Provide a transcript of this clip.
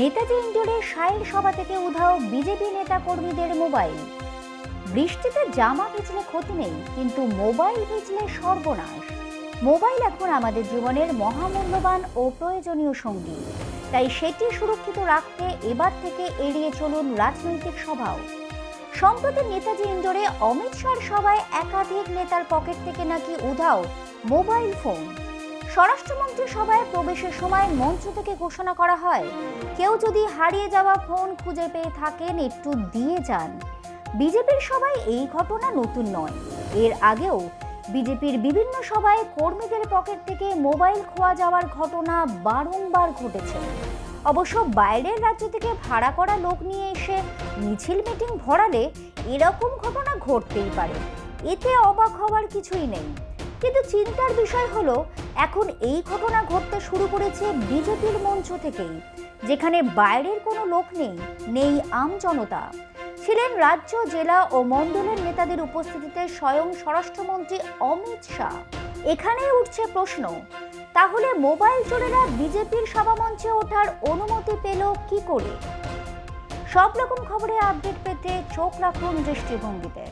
নেতাজি ইন্ডোরে সাইল সভা থেকে উধাও বিজেপি নেতা কর্মীদের মোবাইল। বৃষ্টিতে জামা ভিজলে ক্ষতি নেই, কিন্তু মোবাইল ভিজলে সর্বনাশ। মোবাইল এখন আমাদের জীবনের মহামূল্যবান ও প্রয়োজনীয় সঙ্গী। তাই সেটি সুরক্ষিত রাখতে এবার থেকে এড়িয়ে চলুন রাজনৈতিক সভাও। সম্প্রতি নেতাজি ইন্ডোরে অমিত শাহর সভায় একাধিক নেতার পকেট থেকে নাকি উধাও মোবাইল ফোন। স্বরাষ্ট্রমন্ত্রী সভায় প্রবেশের সময় মঞ্চ থেকে ঘোষণা করা হয়, কেউ যদি হারিয়ে যাওয়া ফোন খুঁজে পেয়ে থাকেন, একটু দিয়ে যান। বিজেপির সভায় এই ঘটনা নতুন নয়। এর আগেও বিজেপির বিভিন্ন সভায় কর্মীদের পকেট থেকে মোবাইল খোয়া যাওয়ার ঘটনা বারংবার ঘটেছে। অবশ্য বাইরের রাজ্য থেকে ভাড়া করা লোক নিয়ে এসে মিছিল মিটিং ভরালে এরকম ঘটনা ঘটতেই পারে। এতে অবাক হওয়ার কিছুই নেই। কিন্তু চিন্তার বিষয় হলো এখন এই ঘটনা ঘটতে শুরু করেছে বিজেপির মঞ্চ থেকেই, যেখানে বাইরের কোনো লোক নেই নেই আম জনতা। ছিলেন রাজ্য, জেলা ও মণ্ডলের নেতাদের উপস্থিতিতে স্বয়ং স্বরাষ্ট্রমন্ত্রী অমিত শাহ। এখানেই উঠছে প্রশ্ন, তাহলে মোবাইল চোরেরা বিজেপির সভামঞ্চে ওঠার অনুমতি পেল কি করে? সব রকম খবরে আপডেট পেতে চোখ রাখুন দৃষ্টিভঙ্গিতে।